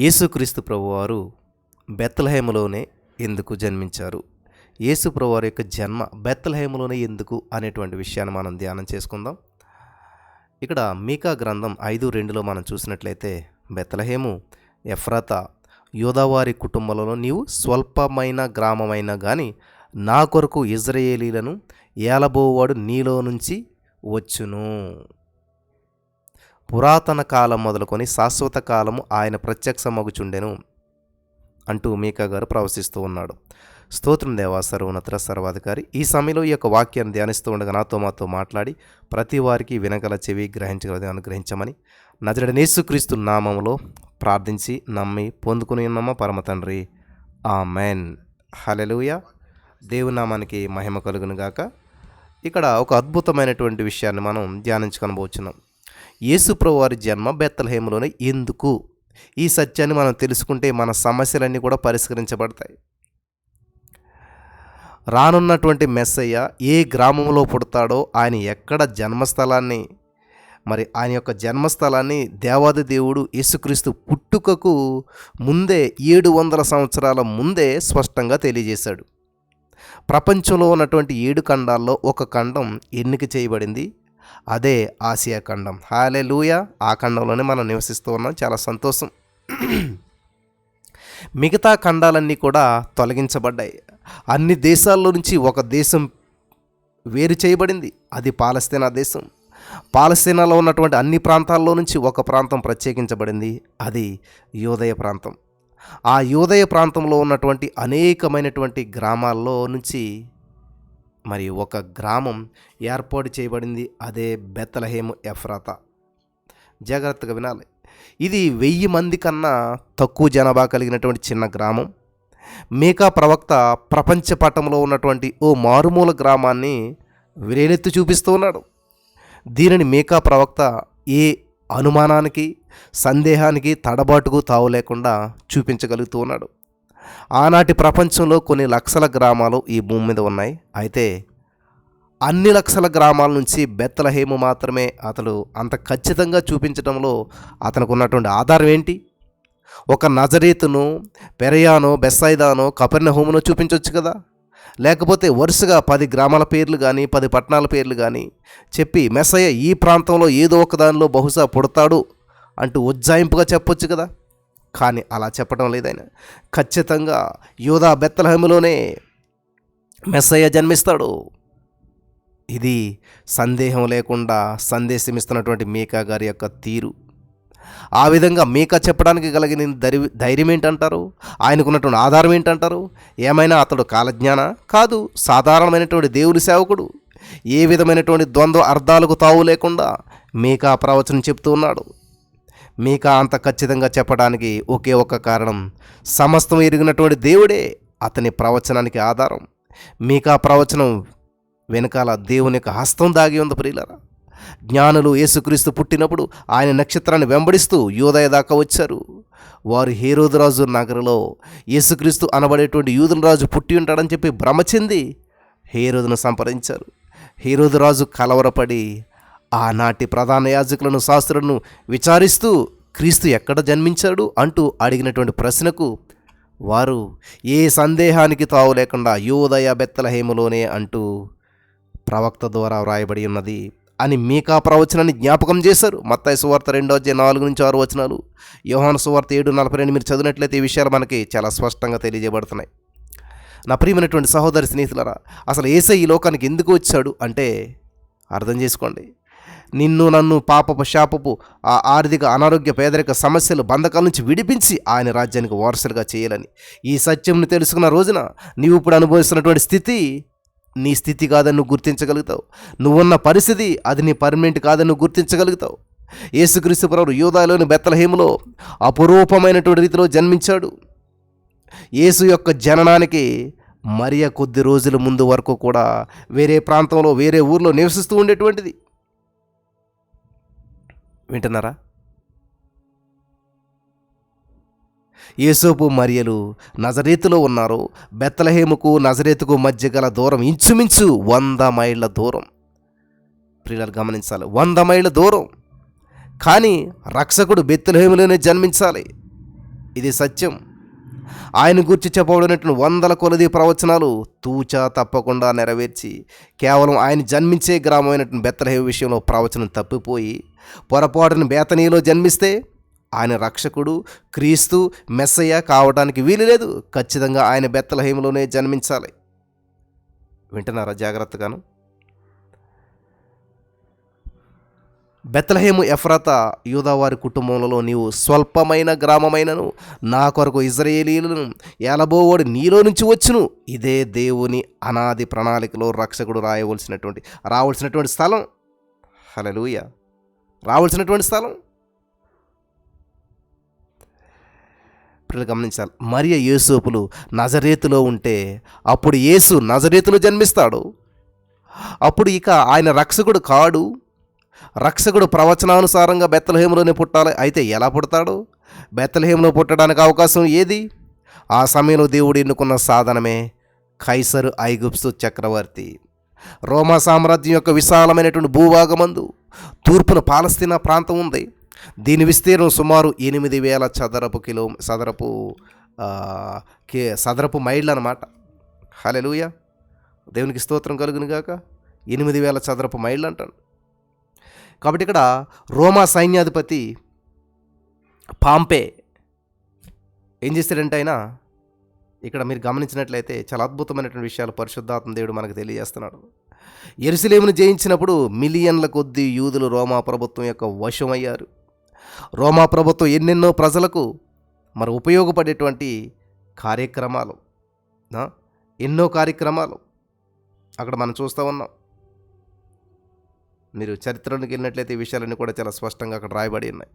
యేసుక్రీస్తు ప్రభువారు బెత్తలహేమలోనే ఎందుకు జన్మించారు? యేసు ప్రభువారి యొక్క జన్మ బెత్తలహేమలోనే ఎందుకు అనేటువంటి విషయాన్ని మనం ధ్యానం చేసుకుందాం. ఇక్కడ మీకా గ్రంథం ఐదు రెండులో మనం చూసినట్లయితే బెత్తలహేము ఎఫ్రత యోదావారి కుటుంబంలో నీవు స్వల్పమైన గ్రామమైనా కానీ నా కొరకు ఇజ్రాయేలీలను ఏలబోవాడు నీలో నుంచి వచ్చును. పురాతన కాలం మొదలుకొని శాశ్వత కాలము ఆయన ప్రత్యక్ష మగుచుండెను అంటూ మీకా గారు ప్రవశిస్తూ ఉన్నాడు. స్తోత్రం దేవా సర్వోన్నత సర్వాధికారి. ఈ సమయంలో ఈ యొక్క వాక్యాన్ని ధ్యానిస్తూ ఉండగా నాతో మాతో మాట్లాడి ప్రతి వారికి వినగల చెవి గ్రహించగలది అనుగ్రహించమని నజరడ నేసుక్రీస్తు నామములో ప్రార్థించి నమ్మి పొందుకుని ఉన్నామా పరమ తండ్రి. ఆ మెన్ హలెలుయ దేవునామానికి మహిమ కలుగునుగాక. ఇక్కడ ఒక అద్భుతమైనటువంటి విషయాన్ని మనం ధ్యానించుకొనబోచున్నాం. యేసుప్రభు వారి జన్మ బెత్తలహేములోనే ఎందుకు? ఈ సత్యాన్ని మనం తెలుసుకుంటే మన సమస్యలన్నీ కూడా పరిష్కరించబడతాయి. రానున్నటువంటి మెస్సయ్య ఏ గ్రామంలో పుడతాడో ఆయన ఎక్కడ జన్మస్థలాన్ని మరి ఆయన యొక్క జన్మస్థలాన్ని దేవాది దేవుడు యేసుక్రీస్తు పుట్టుకకు ముందే ఏడు వందల సంవత్సరాల ముందే స్పష్టంగా తెలియజేశాడు. ప్రపంచంలో ఉన్నటువంటి ఏడు ఖండాల్లో ఒక ఖండం ఎన్నిక చేయబడింది. అదే ఆసియా ఖండం. హాలే లూయ ఆ ఖండంలోనే మనం నివసిస్తూ ఉన్నాం. చాలా సంతోషం. మిగతా ఖండాలన్నీ కూడా తొలగించబడ్డాయి. అన్ని దేశాల్లో నుంచి ఒక దేశం వేరు చేయబడింది. అది పాలస్తీనా దేశం. పాలస్తీనాలో ఉన్నటువంటి అన్ని ప్రాంతాల్లో నుంచి ఒక ప్రాంతం ప్రత్యేకించబడింది. అది యోదయ ప్రాంతం. ఆ యోదయ ప్రాంతంలో ఉన్నటువంటి అనేకమైనటువంటి గ్రామాల్లో నుంచి మరి ఒక గ్రామం ఏర్పాటు చేయబడింది అదే బెత్తలహేము ఎఫ్రాత. జాగ్రత్తగా వినాలి. ఇది వెయ్యి మంది కన్నా తక్కువ జనాభా కలిగినటువంటి చిన్న గ్రామం. మేకా ప్రవక్త ప్రపంచ పటంలో ఉన్నటువంటి ఓ మారుమూల గ్రామాన్ని విరేనెత్తి చూపిస్తూ ఉన్నాడు. దీనిని మేకా ప్రవక్త ఏ అనుమానానికి సందేహానికి తడబాటుకు తావు లేకుండా చూపించగలుగుతూ ఉన్నాడు. ఆనాటి ప్రపంచంలో కొన్ని లక్షల గ్రామాలు ఈ భూమి మీద ఉన్నాయి. అయితే అన్ని లక్షల గ్రామాల నుంచి బెత్తలహేము మాత్రమే అతడు అంత ఖచ్చితంగా చూపించడంలో అతనికి ఉన్నటువంటి ఆధారం ఏంటి? ఒక నజరీతును పెరయానో బెస్సైదానో కపెర్నహోమునో చూపించవచ్చు కదా? లేకపోతే వరుసగా పది గ్రామాల పేర్లు కానీ పది పట్టణాల పేర్లు కానీ చెప్పి మెస్సయ్య ఈ ప్రాంతంలో ఏదో ఒక దానిలో బహుశా పుడతాడు అంటూ ఉజ్జాయింపుగా చెప్పొచ్చు కదా? కానీ అలా చెప్పడం లేదైనా ఖచ్చితంగా యోధా బెత్తలహేములోనే మెస్సయ్య జన్మిస్తాడు. ఇది సందేహం లేకుండా సందేశం ఇస్తున్నటువంటి మీకా గారి యొక్క తీరు. ఆ విధంగా మీకా చెప్పడానికి కలిగిన ధైర్య ధైర్యం ఏంటంటారు? ఆయనకున్నటువంటి ఆధారం ఏంటంటారు? ఏమైనా అతడు కాలజ్ఞాన? కాదు సాధారణమైనటువంటి దేవుని సేవకుడు. ఏ విధమైనటువంటి ద్వంద్వ అర్థాలకు తావు లేకుండా మీకా ప్రవచనం చెప్తూ ఉన్నాడు. మీకు అంత ఖచ్చితంగా చెప్పడానికి ఒకే ఒక కారణం. సమస్తం ఎరిగినటువంటి దేవుడే అతని ప్రవచనానికి ఆధారం. మీకా ప్రవచనం వెనకాల దేవుని యొక్క హస్తం దాగి ఉంది ప్రియులరా. జ్ఞానులు యేసుక్రీస్తు పుట్టినప్పుడు ఆయన నక్షత్రాన్ని వెంబడిస్తూ యూదయ దాకా వచ్చారు. వారు హేరోదురాజు నగరలో యేసుక్రీస్తు అనబడేటువంటి యూదుల రాజు పుట్టి ఉంటాడని చెప్పి భ్రమ చెంది హేరోదును సంప్రదించారు. హేరోదురాజు కలవరపడి ఆనాటి ప్రధాన యాజకులను శాస్త్రులను విచారిస్తూ క్రీస్తు ఎక్కడ జన్మించాడు అంటూ అడిగినటువంటి ప్రశ్నకు వారు ఏ సందేహానికి తావు లేకుండా యోదయ బెత్తలహేములోనే అంటూ ప్రవక్త ద్వారా వ్రాయబడి ఉన్నది అని మీకా ప్రవచనాన్ని జ్ఞాపకం చేశారు. మత్తాయి సువార్త రెండో అధ్యాయ నాలుగు నుంచి ఆరు వచనాలు యోహాను సువార్త ఏడు నలభై రెండు మీరు చదివినట్లయితే ఈ విషయాలు మనకి చాలా స్పష్టంగా తెలియజేయబడుతున్నాయి. నా ప్రియమైనటువంటి సహోదరి స్నేహితులరా అసలు ఏసై ఈ లోకానికి ఎందుకు వచ్చాడు అంటే అర్థం చేసుకోండి. నిన్ను నన్ను పాపపు శాపపు ఆ ఆర్థిక అనారోగ్య పేదరిక సమస్యలు బంధకాల నుంచి విడిపించి ఆయన రాజ్యానికి వారసులుగా చేయాలని. ఈ సత్యంని తెలుసుకున్న రోజున నీవు ఇప్పుడు అనుభవిస్తున్నటువంటి స్థితి నీ స్థితి కాదని నువ్వు గుర్తించగలుగుతావు. నువ్వున్న పరిస్థితి అది నీ పర్మనెంట్ కాదని నువ్వు గుర్తించగలుగుతావు. యేసుక్రీస్తు ప్రభు యూదాలోని బెత్తలహేములో అపురూపమైనటువంటి రీతిలో జన్మించాడు. యేసు యొక్క జననానికి మరియ కొద్ది రోజుల ముందు వరకు కూడా వేరే ప్రాంతంలో వేరే ఊర్లో నివసిస్తూ ఉండేటువంటిది. వింటున్నారా? ఏసోపు మరియలు నజరేతులో ఉన్నారు. బెత్తలహేముకు నజరేతుకు మధ్య గల దూరం ఇంచుమించు వంద మైళ్ళ దూరం. ప్రియులు గమనించాలి. వంద మైళ్ళ దూరం. కానీ రక్షకుడు బెత్తలహేములోనే జన్మించాలి. ఇది సత్యం. ఆయన గురించి చెప్పబడినటువంటి వందల కొలది ప్రవచనాలు తూచా తప్పకుండా నెరవేర్చి కేవలం ఆయన జన్మించే గ్రామమైనటువంటి బెత్తలహేవ విషయంలో ప్రవచనం తప్పిపోయి పొరపాటున బేతనీలో జన్మిస్తే ఆయన రక్షకుడు క్రీస్తు మెస్సయ్య కావడానికి వీలు లేదు. ఖచ్చితంగా ఆయన బెత్తలహేములోనే జన్మించాలి. వింటున్నారా జాగ్రత్తగాను? బెత్తలహేము ఎఫ్రత యూదావారి కుటుంబంలో నీవు స్వల్పమైన గ్రామమైనను నా కొరకు ఇజ్రాయేలీలను ఏలబోవాడు నీలో నుంచి వచ్చును. ఇదే దేవుని అనాది ప్రణాళికలో రక్షకుడు రాయవలసినటువంటి రావాల్సినటువంటి స్థలం. హలలుయ రావాల్సినటువంటి స్థలం? పిల్లలు గమనించాలి. మరియ యేసోపులు నజరేతులో ఉంటే అప్పుడు యేసు నజరేతులో జన్మిస్తాడు. అప్పుడు ఇక ఆయన రక్షకుడు కాడు. రక్షకుడు ప్రవచనానుసారంగా బెత్తలహేములోనే పుట్టాలి. అయితే ఎలా పుడతాడు? బెత్తలహేములో పుట్టడానికి అవకాశం ఏది? ఆ సమయంలో దేవుడు ఎన్నుకున్న సాధనమే ఖైసరు ఐగుప్సు చక్రవర్తి. రోమా సామ్రాజ్యం యొక్క విశాలమైనటువంటి భూభాగమందు తూర్పున పాలస్తీనా ప్రాంతం ఉంది. దీని విస్తీర్ణం సుమారు ఎనిమిది వేల చదరపు కిలో చదరపు కే చదరపు మైళ్ళు అనమాట హలెలుయ దేవునికి స్తోత్రం కలుగునుగాక. ఎనిమిది వేల చదరపు మైళ్ళు అంటాను కాబట్టి ఇక్కడ రోమా సైన్యాధిపతి పాంపే ఏం చేస్తాడంటే ఆయన ఇక్కడ మీరు గమనించినట్లయితే చాలా అద్భుతమైనటువంటి విషయాలు పరిశుద్ధాత్మ దేవుడు మనకు తెలియజేస్తున్నాడు. ఎరుసలేమును జయించినప్పుడు మిలియన్ల కొద్దీ యూదులు రోమా ప్రభుత్వం యొక్క వశమయ్యారు. రోమా ప్రభుత్వం ఎన్నెన్నో ప్రజలకు మరి ఉపయోగపడేటువంటి కార్యక్రమాలు ఎన్నో కార్యక్రమాలు అక్కడ మనం చూస్తూ ఉన్నాం. మీరు చరిత్రలోకి వెళ్ళినట్లయితే ఈ విషయాలన్నీ కూడా చాలా స్పష్టంగా అక్కడ రాయబడి ఉన్నాయి.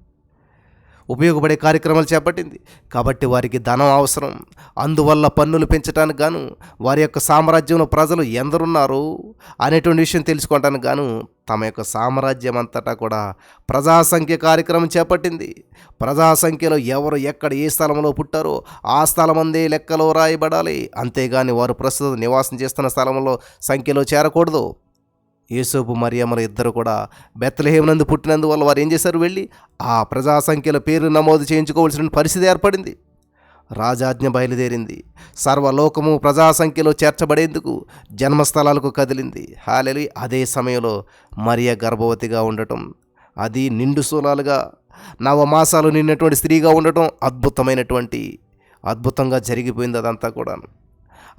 ఉపయోగపడే కార్యక్రమాలు చేపట్టింది. కాబట్టి వారికి ధనం అవసరం. అందువల్ల పన్నులు పెంచడానికి గాను వారి యొక్క సామ్రాజ్యంలో ప్రజలు ఎందరున్నారు అనేటువంటి విషయం తెలుసుకోవడానికి గాను తమ యొక్క సామ్రాజ్యం అంతటా కూడా ప్రజాసంఖ్య కార్యక్రమం చేపట్టింది. ప్రజాసంఖ్యలో ఎవరు ఎక్కడ ఏ స్థలంలో పుట్టారో ఆ స్థలం అందే లెక్కలో రాయబడాలి. అంతేగాని వారు ప్రస్తుతం నివాసం చేస్తున్న స్థలంలో సంఖ్యలో చేరకూడదు. యేసోపు మరియమ్మలు ఇద్దరు కూడా బెత్తలహేమనందు పుట్టినందువల్ల వారు ఏం చేశారు వెళ్ళి? ఆ ప్రజా సంఖ్యల పేరు నమోదు చేయించుకోవాల్సిన పరిస్థితి ఏర్పడింది. రాజాజ్ఞ బయలుదేరింది. సర్వలోకము ప్రజా సంఖ్యలో చేర్చబడేందుకు జన్మస్థలాలకు కదిలింది. హాలెలి అదే సమయంలో మరియ గర్భవతిగా ఉండటం అది నిండు సూలాలుగా నవమాసాలు నిన్నటువంటి స్త్రీగా ఉండటం అద్భుతమైనటువంటి అద్భుతంగా జరిగిపోయింది అదంతా కూడాను.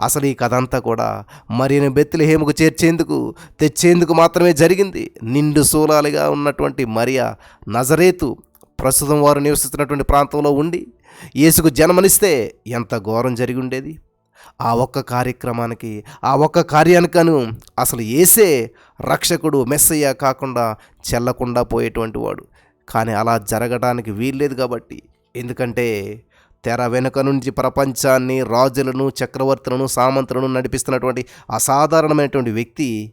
అసలు ఈ కథ అంతా కూడా మరియను బెత్తిలహేముకు చేర్చేందుకు తెచ్చేందుకు మాత్రమే జరిగింది. నిండు శూలాలుగా ఉన్నటువంటి మరియా నజరేతు ప్రస్తుతం వారు నివసిస్తున్నటువంటి ప్రాంతంలో ఉండి యేసుకు జన్మనిస్తే ఎంత ఘోరం జరిగి ఉండేది. ఆ ఒక్క కార్యక్రమానికి ఆ ఒక్క కార్యానికను అసలు ఏసే రక్షకుడు మెస్సయ్య కాకుండా చెల్లకుండా పోయేటువంటి వాడు. కానీ అలా జరగడానికి వీల్లేదు కాబట్టి. ఎందుకంటే తెర వెనుక నుంచి ప్రపంచాన్ని రాజులను చక్రవర్తులను సామంతులను నడిపిస్తున్నటువంటి అసాధారణమైనటువంటి వ్యక్తి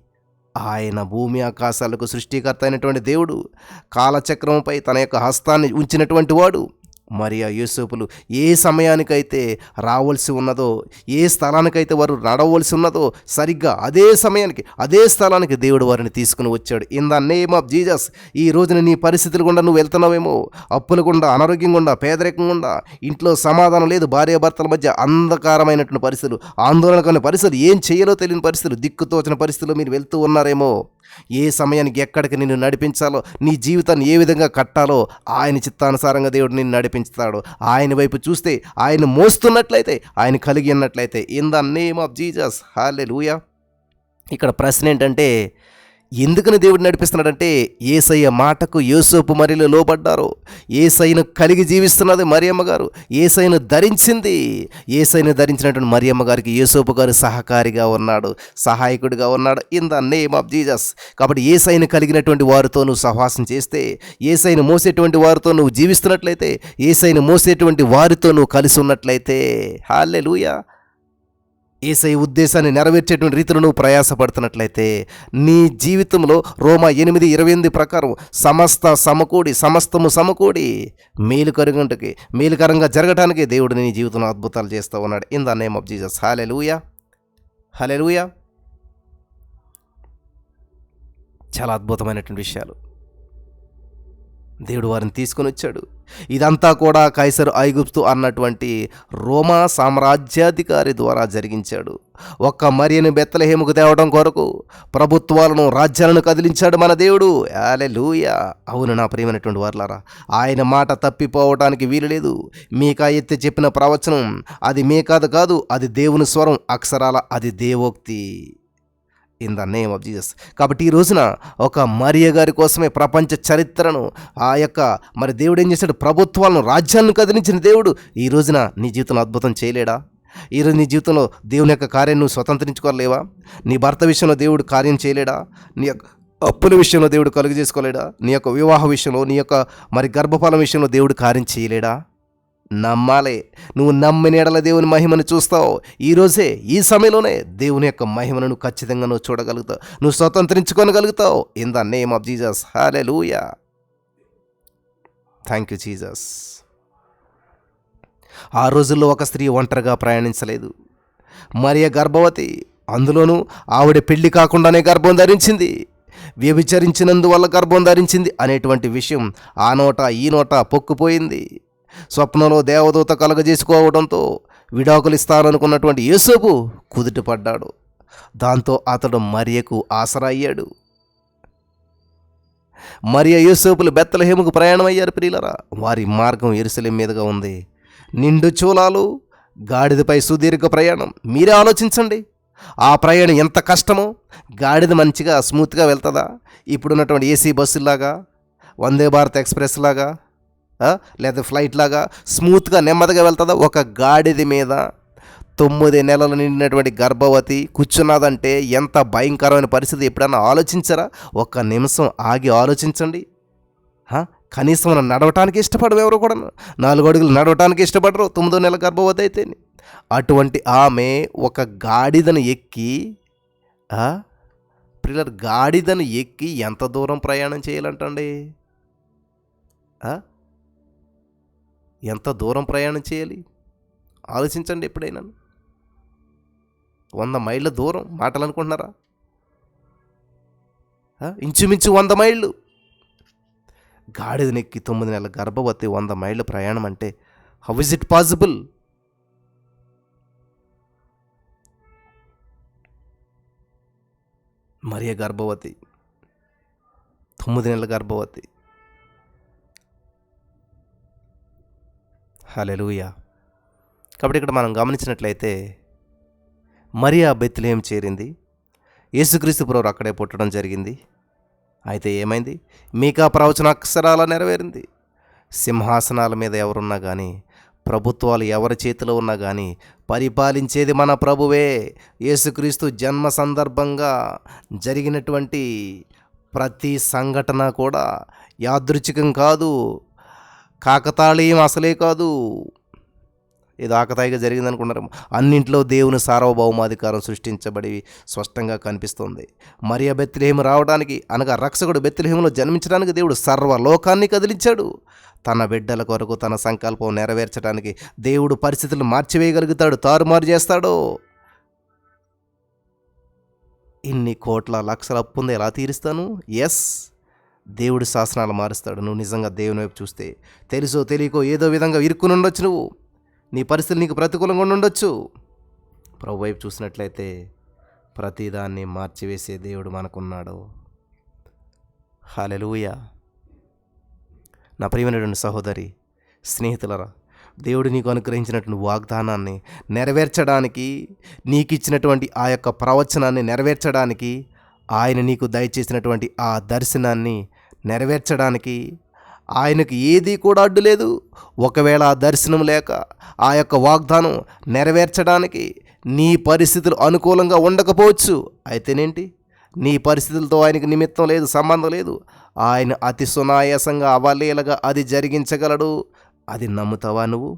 ఆయన భూమి ఆకాశాలకు సృష్టికర్త అయినటువంటి దేవుడు. కాలచక్రంపై తన యొక్క హస్తాన్ని ఉంచినటువంటి వాడు. మరి ఆ యూసుఫులు ఏ సమయానికైతే రావాల్సి ఉన్నదో ఏ స్థలానికైతే వారు నడవలసి ఉన్నదో సరిగ్గా అదే సమయానికి అదే స్థలానికి దేవుడు వారిని తీసుకుని వచ్చాడు. In the name of Jesus ఈ రోజున నీ పరిస్థితులు గుండా నువ్వు వెళ్తున్నావేమో? అప్పులు గుండా అనారోగ్యం గుండా పేదరికం గుండా ఇంట్లో సమాధానం లేదు భార్యాభర్తల మధ్య అంధకారమైనటువంటి పరిస్థితులు ఆందోళన పరిస్థితులు ఏం చేయాలో తెలియని పరిస్థితులు దిక్కుతోచిన పరిస్థితులు మీరు వెళ్తూ ఉన్నారేమో? ఏ సమయానికి ఎక్కడికి నిన్ను నడిపించాలో నీ జీవితాన్ని ఏ విధంగా కట్టాలో ఆయన చిత్తానుసారంగా దేవుడు నిన్ను నడిపించుతాడు. ఆయన వైపు చూస్తే ఆయన మోస్తున్నట్లయితే ఆయన కలిగి ఉన్నట్లయితే in the name of Jesus హాలే ఇక్కడ ప్రశ్న ఏంటంటే ఎందుకని దేవుడు నడిపిస్తున్నాడంటే ఏసయ్య మాటకు యోసోపు మరిలో లోబడ్డారు. ఏసైను కలిగి జీవిస్తున్నది మరియమ్మ గారు. ఏసైను ధరించింది. ఏసైను ధరించినటువంటి మరియమ్మ గారికి యేసోపు గారు సహకారిగా ఉన్నాడు సహాయకుడిగా ఉన్నాడు. In the name of Jesus కాబట్టి ఏసైను కలిగినటువంటి వారితో నువ్వు సహవాసం చేస్తే ఏసైను మోసేటువంటి వారితో నువ్వు జీవిస్తున్నట్లయితే ఏసైను మోసేటువంటి వారితో నువ్వు కలిసి ఉన్నట్లయితే. హాలే ఏసై ఉద్దేశాన్ని నెరవేర్చేటువంటి రీతిలో నువ్వు ప్రయాసపడుతున్నట్లయితే నీ జీవితంలో రోమా ఎనిమిది ఇరవై ఎనిమిది ప్రకారం సమస్త సమకూడి సమస్తము సమకూడి మేలుకరంగంటకి మేలుకరంగా జరగటానికి దేవుడు నీ జీవితంలో అద్భుతాలు చేస్తూ ఉన్నాడు. In the name of Jesus hallelujah హలే లూయా చాలా అద్భుతమైనటువంటి విషయాలు. దేవుడు వారిని తీసుకొని వచ్చాడు. ఇదంతా కూడా కైసరు ఐగుప్తు అన్నటువంటి రోమా సామ్రాజ్యాధికారి ద్వారా జరిగించాడు. ఒక్క మరియను బెత్తలహేముకు తేవడం కొరకు ప్రభుత్వాలను రాజ్యాలను కదిలించాడు మన దేవుడు. లూయ అవును నా ప్రియమైనటువంటి వార్లారా ఆయన మాట తప్పిపోవడానికి వీలు లేదు మీకా ఎత్తి చెప్పిన ప్రవచనం అది మీ కాదు కాదు అది దేవుని స్వరం అక్షరాల అది దేవోక్తి. In the name of Jesus కాబట్టి ఈ రోజున ఒక మరియ గారి కోసమే ప్రపంచ చరిత్రను ఆ యొక్క మరి దేవుడు ఏం చేశాడు? ప్రభుత్వాలను రాజ్యాలను కదిలించిన దేవుడు ఈ రోజున నీ జీవితంలో అద్భుతం చేయలేడా? ఈరోజు నీ జీవితంలో దేవుని యొక్క కార్యం నువ్వు స్వతంత్రించుకోలేవా? నీ భర్త విషయంలో దేవుడు కార్యం చేయలేడా? నీ యొక్క అప్పుల విషయంలో దేవుడు కలుగు చేసుకోలేడా? నీ యొక్క వివాహ విషయంలో నీ యొక్క మరి గర్భఫలం విషయంలో దేవుడు కార్యం చేయలేడా? నమ్మాలే. నువ్వు నమ్మిన ఎడల దేవుని మహిమను చూస్తావు. ఈరోజే ఈ సమయంలోనే దేవుని యొక్క మహిమను నువ్వు ఖచ్చితంగా నువ్వు చూడగలుగుతావు. నువ్వు స్వతంత్రించుకోగలుగుతావు. In the name of Jesus hallelujah thank you Jesus ఆ రోజుల్లో ఒక స్త్రీ ఒంటరిగా ప్రయాణించలేదు. మరియ గర్భవతి అందులోనూ ఆవిడ పెళ్ళి కాకుండానే గర్భం ధరించింది. వ్యభిచరించినందువల్ల గర్భం ధరించింది అనేటువంటి విషయం ఆ నోట ఈ నోట పొక్కుపోయింది. స్వప్నంలో దేవదూత కలగజేసుకోవడంతో విడాకులు ఇస్తాననుకున్నటువంటి యేసోపు కుదుటపడ్డాడు. దాంతో అతడు మరియకు ఆసరా అయ్యాడు మరియ యూసోపులు బెత్తలహేముకు ప్రయాణం అయ్యారు ప్రియులరా. వారి మార్గం ఎరుసలేం మీదుగా ఉంది. నిండు చూలాలు గాడిదపై సుదీర్ఘ ప్రయాణం. మీరే ఆలోచించండి. ఆ ప్రయాణం ఎంత కష్టమో గాడిద మంచిగా స్మూత్గా వెళ్తుందా? ఇప్పుడున్నటువంటి ఏసీ బస్సులాగా వందే భారత్ ఎక్స్ప్రెస్ లాగా లేదా ఫ్లైట్ లాగా స్మూత్గా నెమ్మదిగా వెళ్తుందా? ఒక గాడిది మీద తొమ్మిది నెలలు నిండినటువంటి గర్భవతి కూర్చున్నదంటే ఎంత భయంకరమైన పరిస్థితి? ఎప్పుడైనా ఆలోచించరా? ఒక్క నిమిషం ఆగి ఆలోచించండి. కనీసం మనం నడవటానికి ఇష్టపడవు ఎవరు కూడా నాలుగు అడుగులు నడవటానికి ఇష్టపడరు తొమ్మిదో నెల గర్భవతి అయితే. అటువంటి ఆమె ఒక గాడిదను ఎక్కి పిల్లలు గాడిదను ఎక్కి ఎంత దూరం ప్రయాణం చేయాలంటండి? ఎంత దూరం ప్రయాణం చేయాలి? ఆలోచించండి ఎప్పుడైనా. వంద మైళ్ళ దూరం మాటలు అనుకుంటున్నారా ఇంచుమించు వంద మైళ్ళు. గాడిద నెక్కి తొమ్మిది నెలల గర్భవతి వంద మైళ్ళ ప్రయాణం అంటే హౌ ఇస్ ఇట్ పాసిబుల్? మరియ గర్భవతి. తొమ్మిది నెలల గర్భవతి. హలెలుయ కాబట్టి ఇక్కడ మనం గమనించినట్లయితే మరియా బెత్లేం చేరింది. యేసుక్రీస్తు పురవరు అక్కడే పుట్టడం జరిగింది. అయితే ఏమైంది? మీకా ప్రవచన అక్షరాల నెరవేరింది. సింహాసనాల మీద ఎవరున్నా కానీ ప్రభుత్వాలు ఎవరి చేతిలో ఉన్నా కానీ పరిపాలించేది మన ప్రభువే. యేసుక్రీస్తు జన్మ సందర్భంగా జరిగినటువంటి ప్రతి సంఘటన కూడా యాదృచ్ఛికం కాదు. కాకతాళీయం అసలే కాదు. ఏదో ఆకతాయిగా జరిగిందనుకున్నారు అన్నింట్లో దేవుని సార్వభౌమాధికారం సృష్టించబడి స్పష్టంగా కనిపిస్తుంది. మరియ బెత్తిలేహం రావడానికి అనగా రక్షకుడు బెత్తిలేహంలో జన్మించడానికి దేవుడు సర్వలోకాన్ని కదిలించాడు. తన బిడ్డల కొరకు తన సంకల్పం నెరవేర్చడానికి దేవుడు పరిస్థితులు మార్చివేయగలుగుతాడు తారుమారు చేస్తాడు. ఇన్ని కోట్ల లక్షల అప్పు ఉంది ఎలా తీరుస్తాను? ఎస్. దేవుడి శాసనాలు మారుస్తాడు. నువ్వు నిజంగా దేవుని వైపు చూస్తే తెలుసో తెలియకో ఏదో విధంగా ఇరుక్కుని ఉండొచ్చు నువ్వు. నీ పరిస్థితులు నీకు ప్రతికూలంగా ఉండొచ్చు. ప్రభు వైపు చూసినట్లయితే ప్రతిదాన్ని మార్చివేసే దేవుడు మనకున్నాడు. హాలెలూయ నా ప్రియమైనటువంటి సహోదరి స్నేహితులరా దేవుడు నీకు అనుగ్రహించినటువంటి వాగ్దానాన్ని నెరవేర్చడానికి నీకు ఇచ్చినటువంటి ఆ యొక్క ప్రవచనాన్ని నెరవేర్చడానికి ఆయన నీకు దయచేసినటువంటి ఆ దర్శనాన్ని నెరవేర్చడానికి ఆయనకు ఏదీ కూడా అడ్డు లేదు. ఒకవేళ ఆ దర్శనం లేక ఆ యొక్క వాగ్దానం నెరవేర్చడానికి నీ పరిస్థితులు అనుకూలంగా ఉండకపోవచ్చు. అయితేనేంటి? నీ పరిస్థితులతో ఆయనకు నిమిత్తం లేదు సంబంధం లేదు. ఆయన అతి సునాయాసంగా అవలీలగా అది జరిగించగలడు. అది నమ్ముతావా నువ్వు?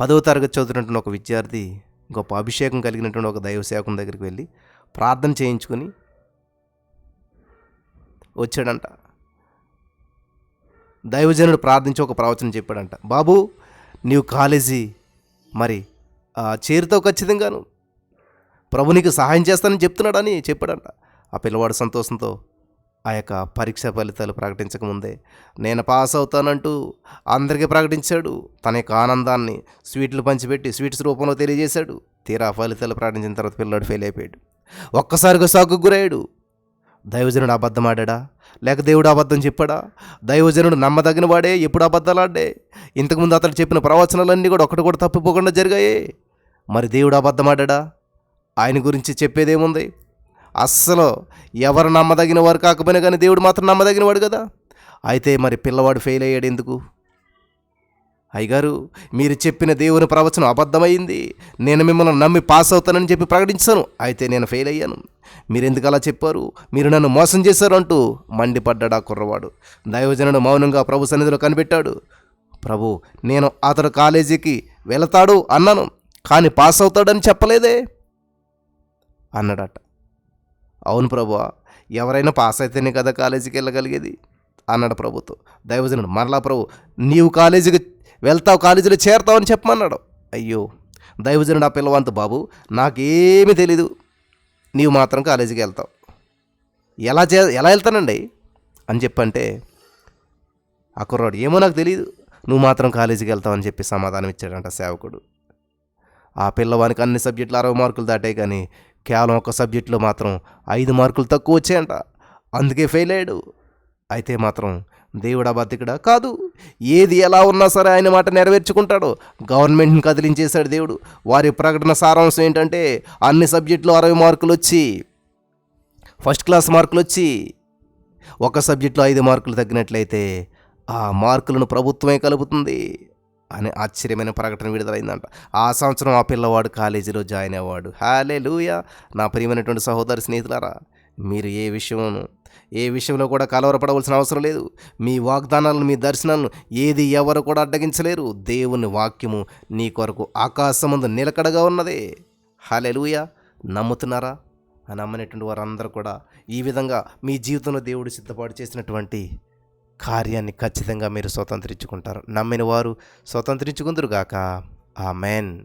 పదవ తరగతి చదువుతున్నటువంటి ఒక విద్యార్థి గొప్ప అభిషేకం కలిగినటువంటి ఒక దైవ సేవకుని దగ్గరికి వెళ్ళి ప్రార్థన చేయించుకొని వచ్చాడంట. దైవజనుడు ప్రార్థించి ఒక ప్రవచనం చెప్పాడంట. బాబు నీవు కాలేజీ మరి ఆ, చేరుతావు ఖచ్చితంగాను. ప్రభు నీకు సహాయం చేస్తానని చెప్తున్నాడని చెప్పాడంట. ఆ పిల్లవాడు సంతోషంతో ఆ యొక్క పరీక్ష ఫలితాలు ప్రకటించకముందే నేను పాస్ అవుతానంటూ అందరికీ ప్రకటించాడు. తన యొక్క ఆనందాన్ని స్వీట్లు పంచిపెట్టి స్వీట్స్ రూపంలో తెలియజేశాడు. తీరా ఫలితాలు ప్రకటించిన తర్వాత పిల్లాడు ఫెయిల్ అయిపోయాడు. ఒక్కసారిగా సాకు గురయ్యాడు. దైవజనుడు అబద్ధం ఆడాడా లేక దేవుడు అబద్ధం చెప్పాడా? దైవజనుడు నమ్మదగిన వాడే ఎప్పుడు అబద్ధాలు ఆడే ఇంతకుముందు అతడు చెప్పిన ప్రవచనాలన్నీ కూడా ఒకటి కూడా తప్పిపోకుండా జరిగాయి. మరి దేవుడు అబద్ధం ఆడాడా ఆయన గురించి చెప్పేదేముంది? అస్సలు ఎవరు నమ్మదగిన వారు కాకపోయినా కానీ దేవుడు మాత్రం నమ్మదగిన వాడు కదా. అయితే మరి పిల్లవాడు ఫెయిల్ అయ్యాడు ఎందుకు? అయ్యగారు మీరు చెప్పిన దేవుని ప్రవచనం అబద్ధమైంది. నేను మిమ్మల్ని నమ్మి పాస్ అవుతానని చెప్పి ప్రకటించాను. అయితే నేను ఫెయిల్ అయ్యాను. మీరెందుకు అలా చెప్పారు? మీరు నన్ను మోసం చేశారు అంటూ మండిపడ్డాడు ఆ కుర్రవాడు. దైవజనుడు మౌనంగా ప్రభు సన్నిధిలో కనిపెట్టాడు. ప్రభు నేను అతడు కాలేజీకి వెళతాడు అన్నాను కానీ పాస్ అవుతాడని చెప్పలేదే అన్నాడట. అవును ప్రభు ఎవరైనా పాస్ అయితేనే కదా కాలేజీకి వెళ్ళగలిగేది అన్నాడు ప్రభుతో. దైవజనుడు మరలా ప్రభు నీవు కాలేజీకి వెళ్తావు కాలేజీలో చేరతావు అని చెప్పమన్నాడు. అయ్యో దైవజనుడు ఆ పిల్లవంత బాబు నాకేమీ తెలీదు. నీవు మాత్రం కాలేజీకి వెళ్తావు. ఎలా చే ఎలా వెళ్తానండి? అని చెప్పంటే ఆ కుర్రాడు ఏమో నాకు తెలియదు నువ్వు మాత్రం కాలేజీకి వెళ్తావు అని చెప్పి సమాధానం ఇచ్చాడంట సేవకుడు. ఆ పిల్లవానికి అన్ని సబ్జెక్టులు అరవై మార్కులు దాటాయి కానీ కేవలం ఒక సబ్జెక్టులో మాత్రం ఐదు మార్కులు తక్కువ వచ్చాయంట. అందుకే ఫెయిల్ అయ్యాడు. అయితే మాత్రం దేవుడా బతికడా? కాదు. ఏది ఎలా ఉన్నా సరే ఆయన మాట నెరవేర్చుకుంటాడు. గవర్నమెంట్ని కదిలించేశాడు దేవుడు. వారి ప్రకటన సారాంశం ఏంటంటే అన్ని సబ్జెక్టులు అరవై మార్కులు వచ్చి ఫస్ట్ క్లాస్ మార్కులు వచ్చి ఒక సబ్జెక్టులో ఐదు మార్కులు తగ్గినట్లయితే ఆ మార్కులను ప్రభుత్వమే కలుపుతుంది అనే ఆశ్చర్యమైన ప్రకటన విడుదలైందంట. ఆ సంవత్సరం ఆ పిల్లవాడు కాలేజీలో జాయిన్ అయ్యాడు హాలే లూయా నా ప్రియమైనటువంటి సహోదరి స్నేహితులారా మీరు ఏ విషయమును ఏ విషయంలో కూడా కలవరపడవలసిన అవసరం లేదు. మీ వాగ్దానాలను మీ దర్శనాలను ఏది ఎవరు కూడా అడ్డగించలేరు. దేవుని వాక్యము నీ కొరకు ఆకాశముందు నిలకడగా ఉన్నదే. హాలెలుయా నమ్ముతున్నారా? అని వారందరూ కూడా ఈ విధంగా మీ జీవితంలో దేవుడు సిద్ధపాటు చేసినటువంటి కార్యాన్ని ఖచ్చితంగా మీరు స్వతంత్రించుకుంటారు. నమ్మిన వారు స్వతంత్రించుకుందరుగాక. ఆ మెయిన్